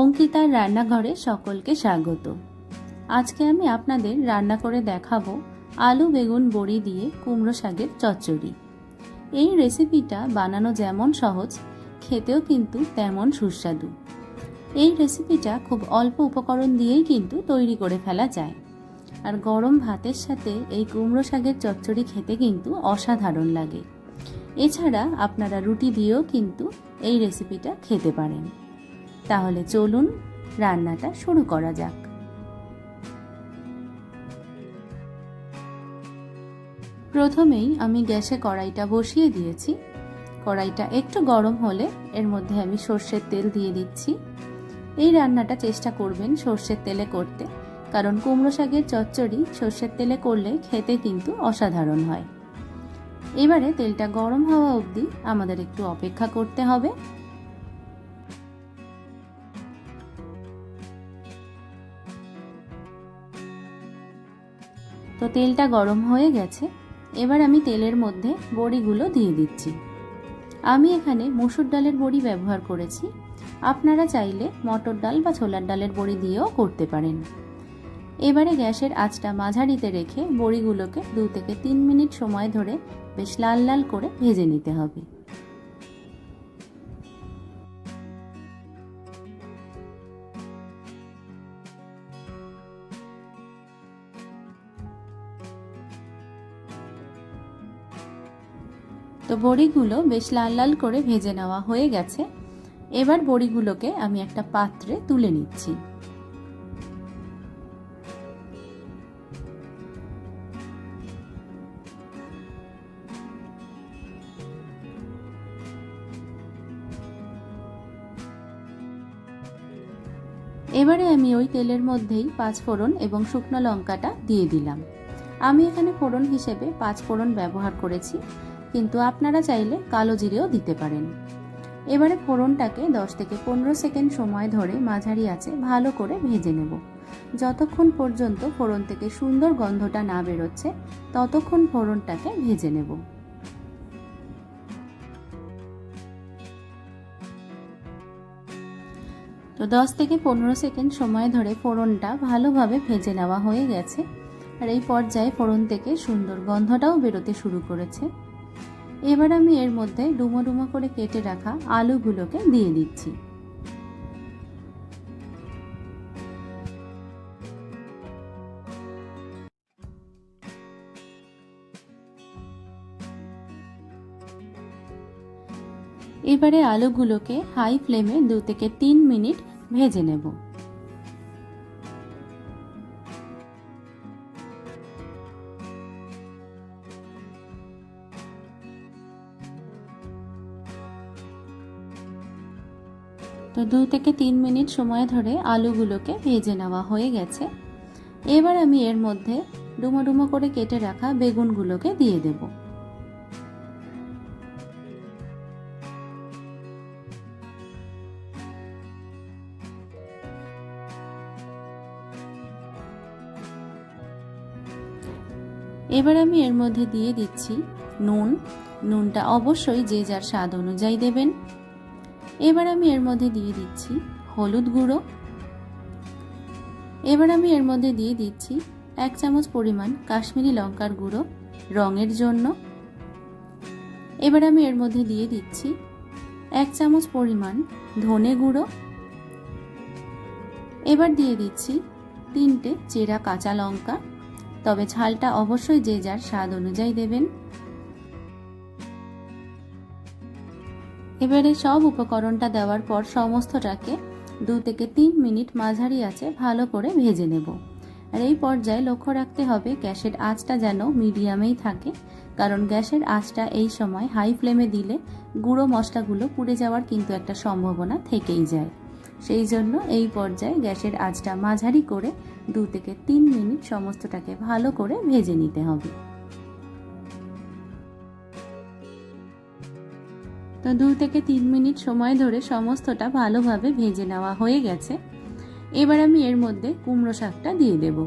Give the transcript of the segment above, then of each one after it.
অঙ্কিতার রান্নাঘরে সকলকে স্বাগত। আজকে আমি আপনাদের রান্না করে দেখাবো আলু, বেগুন, বড়ি দিয়ে কুমড়ো শাকের চচ্চড়ি। এই রেসিপিটা বানানো যেমন সহজ, খেতেও কিন্তু তেমন সুস্বাদু। এই রেসিপিটা খুব অল্প উপকরণ দিয়েই কিন্তু তৈরি করে ফেলা যায়। আর গরম ভাতের সাথে এই কুমড়ো শাকের চচ্চড়ি খেতে কিন্তু অসাধারণ লাগে। এছাড়া আপনারা রুটি দিয়েও কিন্তু এই রেসিপিটা খেতে পারেন। তাহলে চলুন রান্নাটা শুরু করা যাক। প্রথমেই আমি গ্যাসে কড়াইটা বসিয়ে দিয়েছি। কড়াইটা একটু গরম হলে এর মধ্যে আমি সর্ষের তেল দিয়ে দিচ্ছি। এই রান্নাটা চেষ্টা করবেন সর্ষের তেলে করতে, কারণ কুমড়ো শাকের চচ্চড়ি সর্ষের তেলে করলে খেতে কিন্তু অসাধারণ হয়। এবারে তেলটা গরম হওয়া অবধি আমাদের একটু অপেক্ষা করতে হবে। তো তেলটা গরম হয়ে গেছে। এবার আমি তেলের মধ্যে বড়িগুলো দিয়ে দিচ্ছি। আমি এখানে মসুর ডালের বড়ি ব্যবহার করেছি। আপনারা চাইলে মটর ডাল বা ছোলার ডালের বড়ি দিয়েও করতে পারেন। এবারে গ্যাসের আঁচটা মাঝারিতে রেখে বড়িগুলোকে দু থেকে তিন মিনিট সময় ধরে বেশ লাল লাল করে ভেজে নিতে হবে। তো বড়িগুলো বেশ লাল লাল করে ভেজে নেওয়া হয়ে গেছে। এবার বড়িগুলোকে আমি একটা পাত্রে তুলে নিচ্ছি। এবারে আমি ওই তেলের মধ্যেই পাঁচ ফোড়ন এবং শুকনো লঙ্কাটা দিয়ে দিলাম। আমি এখানে ফোড়ন হিসেবে পাঁচ ফোড়ন ব্যবহার করেছি। কিন্তু আপনারা চাইলে কালো জিরেও দিতে পারেন। এবারে ফোড়নটাকে দশ থেকে পনেরো সেকেন্ড সময় ধরে মাঝারি আছে ভালো করে ভেজে নেব। যতক্ষণ পর্যন্ত ফোড়ন থেকে সুন্দর গন্ধটা না বেরোচ্ছে, ততক্ষণ ফোড়নটাকে ভেজে নেব। তো দশ থেকে পনেরো সেকেন্ড সময় ধরে ফোড়নটা ভালোভাবে ভেজে নেওয়া হয়ে গেছে। আর এই পর্যায়ে ফোড়ন থেকে সুন্দর গন্ধটাও বেরোতে শুরু করেছে। এবার আমি এর মধ্যে ডুমো ডুমো করে কেটে রাখা আলুগুলোকে দিয়ে দিচ্ছি। এবারে আলুগুলোকে হাই ফ্লেমে দু থেকে তিন মিনিট ভেজে নেব। দু থেকে তিন মিনিট সময় ধরে আলুগুলোকে ভেজে নেওয়া হয়ে গেছে। এবার আমি এর মধ্যে ডুমো ডুমো করে কেটে রাখা বেগুনগুলোকে দিয়ে দেব। এবার আমি এর মধ্যে দিয়ে দিচ্ছি নুন। নুনটা অবশ্যই যে যার স্বাদ অনুযায়ী দেবেন। এবার আমি এর মধ্যে দিয়ে দিচ্ছি হলুদ গুঁড়ো। এবার আমি এর মধ্যে দিয়ে দিচ্ছি এক চামচ পরিমাণ কাশ্মীরি লঙ্কার গুঁড়ো রঙের জন্য। এবার আমি এর মধ্যে দিয়ে দিচ্ছি এক চামচ পরিমাণ ধনে গুঁড়ো। এবার দিয়ে দিচ্ছি তিনটে চেরা কাঁচা লঙ্কা। তবে ঝালটা অবশ্যই যে যার স্বাদ অনুযায়ী দেবেন। এবারে সব উপকরণটা দেওয়ার পর সমস্তটাকে দু থেকে তিন মিনিট মাঝারি আছে ভালো করে ভেজে নেব। আর এই পর্যায়ে লক্ষ্য রাখতে হবে গ্যাসের আঁচটা যেন মিডিয়ামেই থাকে, কারণ গ্যাসের আঁচটা এই সময় হাই ফ্লেমে দিলে গুঁড়ো মশলাগুলো পুড়ে যাওয়ার কিন্তু একটা সম্ভাবনা থেকেই যায়। সেই জন্য এই পর্যায়ে গ্যাসের আঁচটা মাঝারি করে দু থেকে তিন মিনিট সমস্তটাকে ভালো করে ভেজে নিতে হবে। তো দু থেকে তিন মিনিট সময় ধরে সমস্তটা ভালোভাবে ভেজে নেওয়া হয়ে গেছে। এবার আমি এর মধ্যে কুমড়ো শাকটা দিয়ে দেব।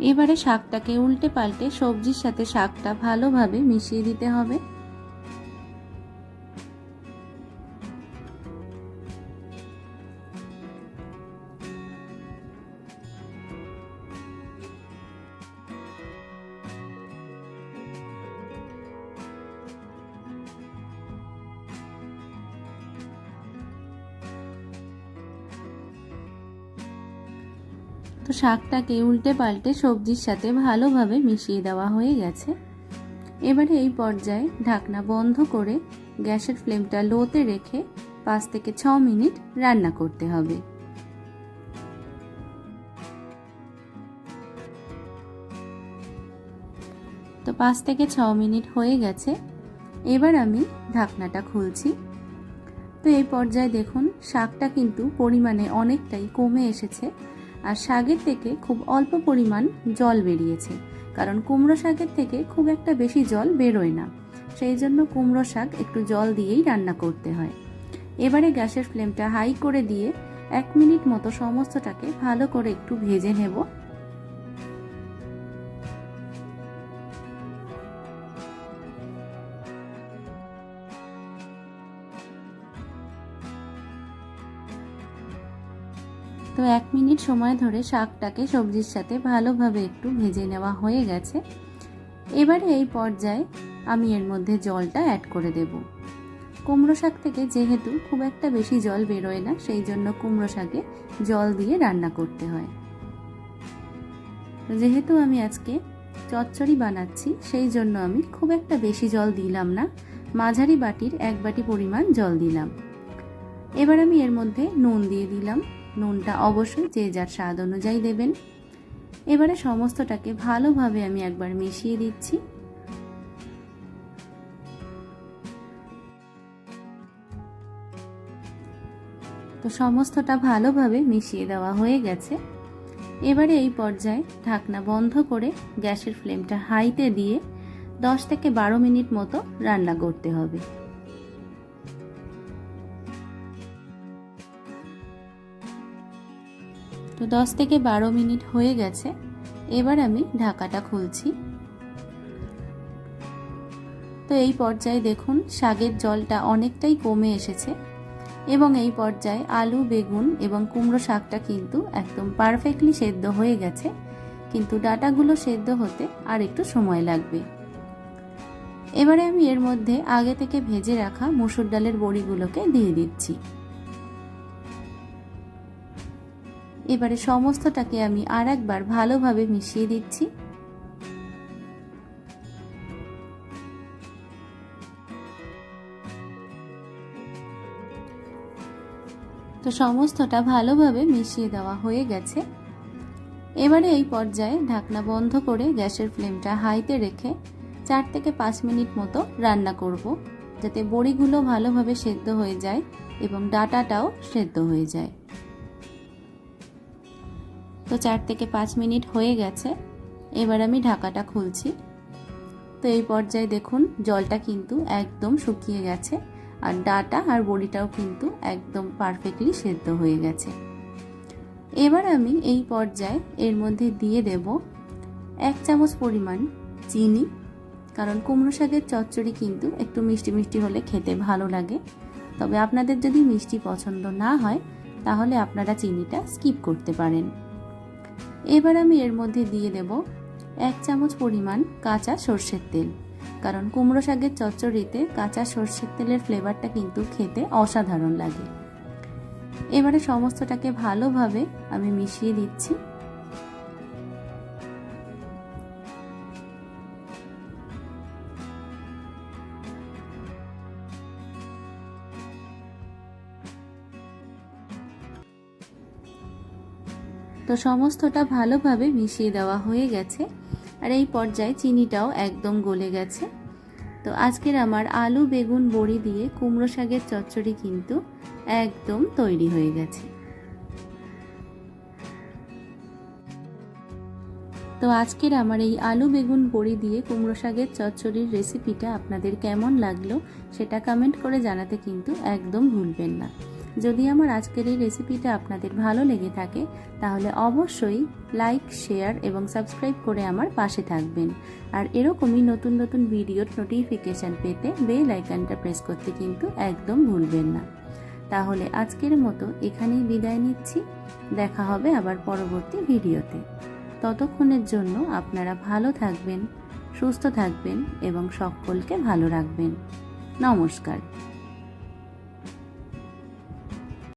এবারে শাকটাকে উল্টে পাল্টে সবজির সাথে শাকটা ভালোভাবে মিশিয়ে দিতে হবে। তো শাকটাকে উল্টে পাল্টে সবজির সাথে ভালোভাবে মিশিয়ে দেওয়া হয়ে গেছে। এবারে এই পর্যায়ে ঢাকনা বন্ধ করে গ্যাসের ফ্লেমটা লোতে রেখে পাঁচ থেকে ছ মিনিট রান্না করতে হবে। তো পাঁচ থেকে ছ মিনিট হয়ে গেছে। এবার আমি ঢাকনাটা খুলছি। তো এই পর্যায়ে দেখুন, শাকটা কিন্তু পরিমাণে অনেকটাই কমে এসেছে। আর শাকের থেকে খুব অল্প পরিমাণ জল বেরিয়েছে, কারণ কুমড়ো শাকের থেকে খুব একটা বেশি জল বেরোয় না। সেই জন্য কুমড়ো শাক একটু জল দিয়েই রান্না করতে হয়। এবারে গ্যাসের ফ্লেমটা হাই করে দিয়ে এক মিনিট মতো সমস্তটাকে ভালো করে একটু ভেজে নেব। তো এক মিনিট সময় ধরে শাকটাকে সবজির সাথে ভালোভাবে একটু ভেজে নেওয়া হয়ে গেছে। এবারে এই পর্যায়ে আমি এর মধ্যে জলটা অ্যাড করে দেব। কুমড়ো শাক থেকে যেহেতু খুব একটা বেশি জল বেরোয় না, সেই জন্য কুমড়ো শাকে জল দিয়ে রান্না করতে হয়। যেহেতু আমি আজকে চচ্চড়ি বানাচ্ছি, সেই জন্য আমি খুব একটা বেশি জল দিলাম না। মাঝারি বাটির এক বাটি পরিমাণ জল দিলাম। এবার আমি এর মধ্যে নুন দিয়ে দিলাম। নুনটা অবশ্যই যে যার স্বাদ অনুযায়ী দেবেন। এবারে সমস্তটাকে ভালোভাবে আমি একবার মিশিয়ে দিচ্ছি। তো সমস্তটা ভালোভাবে মিশিয়ে দেওয়া হয়ে গেছে। এবারে এই পর্যায়ে ঢাকনা বন্ধ করে গ্যাসের ফ্লেমটা হাইতে দিয়ে দশ থেকে বারো মিনিট মতো রান্না করতে হবে। তো দশ থেকে বারো মিনিট হয়ে গেছে। এবার আমি ঢাকাটা খুলছি। তো এই পর্যায়ে দেখুন, শাকের জলটা অনেকটাই কমে এসেছে এবং এই পর্যায়ে আলু, বেগুন এবং কুমড়ো শাকটা কিন্তু একদম পারফেক্টলি সেদ্ধ হয়ে গেছে। কিন্তু ডাটাগুলো সেদ্ধ হতে আর একটু সময় লাগবে। এবারে আমি এর মধ্যে আগে থেকে ভেজে রাখা মুসুর ডালের বড়িগুলোকে দিয়ে দিচ্ছি। এবারে সমস্তটাকে আমি আর একবার ভালোভাবে মিশিয়ে দিচ্ছি। তো সমস্তটা ভালোভাবে মিশিয়ে দেওয়া হয়ে গেছে। এবারে এই পর্যায়ে ঢাকনা বন্ধ করে গ্যাসের ফ্লেমটা হাইতে রেখে চার থেকে পাঁচ মিনিট মতো রান্না করব, যাতে বড়িগুলো ভালোভাবে সেদ্ধ হয়ে যায় এবং ডাটাটাও সেদ্ধ হয়ে যায়। তো চার থেকে পাঁচ মিনিট হয়ে গেছে। এবার আমি ঢাকাটা খুলছি। তো এই পর্যায়ে দেখুন, জলটা কিন্তু একদম শুকিয়ে গেছে আর ডাটা আর বড়িটাও কিন্তু একদম পারফেক্টলি সেদ্ধ হয়ে গেছে। এবার আমি এই পর্যায়ে এর মধ্যে দিয়ে দেব এক চামচ পরিমাণ চিনি, কারণ কুমড়ো শাকের চচ্চড়ি কিন্তু একটু মিষ্টি মিষ্টি হলে খেতে ভালো লাগে। তবে আপনাদের যদি মিষ্টি পছন্দ না হয়, তাহলে আপনারা চিনিটা স্কিপ করতে পারেন। এবার আমি এর মধ্যে দিয়ে দেব এক চামচ পরিমাণ কাঁচা সর্ষের তেল। কারণ কুমড়ো শাকের চচ্চড়িতে কাঁচা সর্ষের তেলের ফ্লেভারটা কিন্তু খেতে অসাধারণ লাগে। এবারে সমস্তটাকে ভালোভাবে আমি মিশিয়ে দিচ্ছি। তো সমস্তটা ভালোভাবে মিশিয়ে দেওয়া হয়ে গেছে। আর এই পর্যায়ে চিনিটাও একদম গলে গেছে। তো আজকের আমার আলু, বেগুন, বড়ি দিয়ে কুমড়ো শাকের চচ্চড়ি কিন্তু একদম তৈরি হয়ে গেছে। তো আজকের আমার এই আলু, বেগুন, বড়ি দিয়ে কুমড়ো শাকের চচ্চড়ির রেসিপিটা আপনাদের কেমন লাগল সেটা কমেন্ট করে জানাতে কিন্তু একদম ভুলবেন না। যদি আমার আজকের এই রেসিপিটা আপনাদের ভালো লেগে থাকে, তাহলে অবশ্যই লাইক শেয়ার এবং সাবস্ক্রাইব করে আমার পাশে থাকবেন। আর এরকমই নতুন নতুন ভিডিওর নোটিফিকেশান পেতে বেল আইকনটা প্রেস করতে কিন্তু একদম ভুলবেন না। তাহলে আজকের মতো এখানেই বিদায় নিচ্ছি। দেখা হবে আবার পরবর্তী ভিডিওতে ততক্ষণের জন্য আপনারা ভালো থাকবেন, সুস্থ থাকবেন এবং সকলকে ভালো রাখবেন। নমস্কার।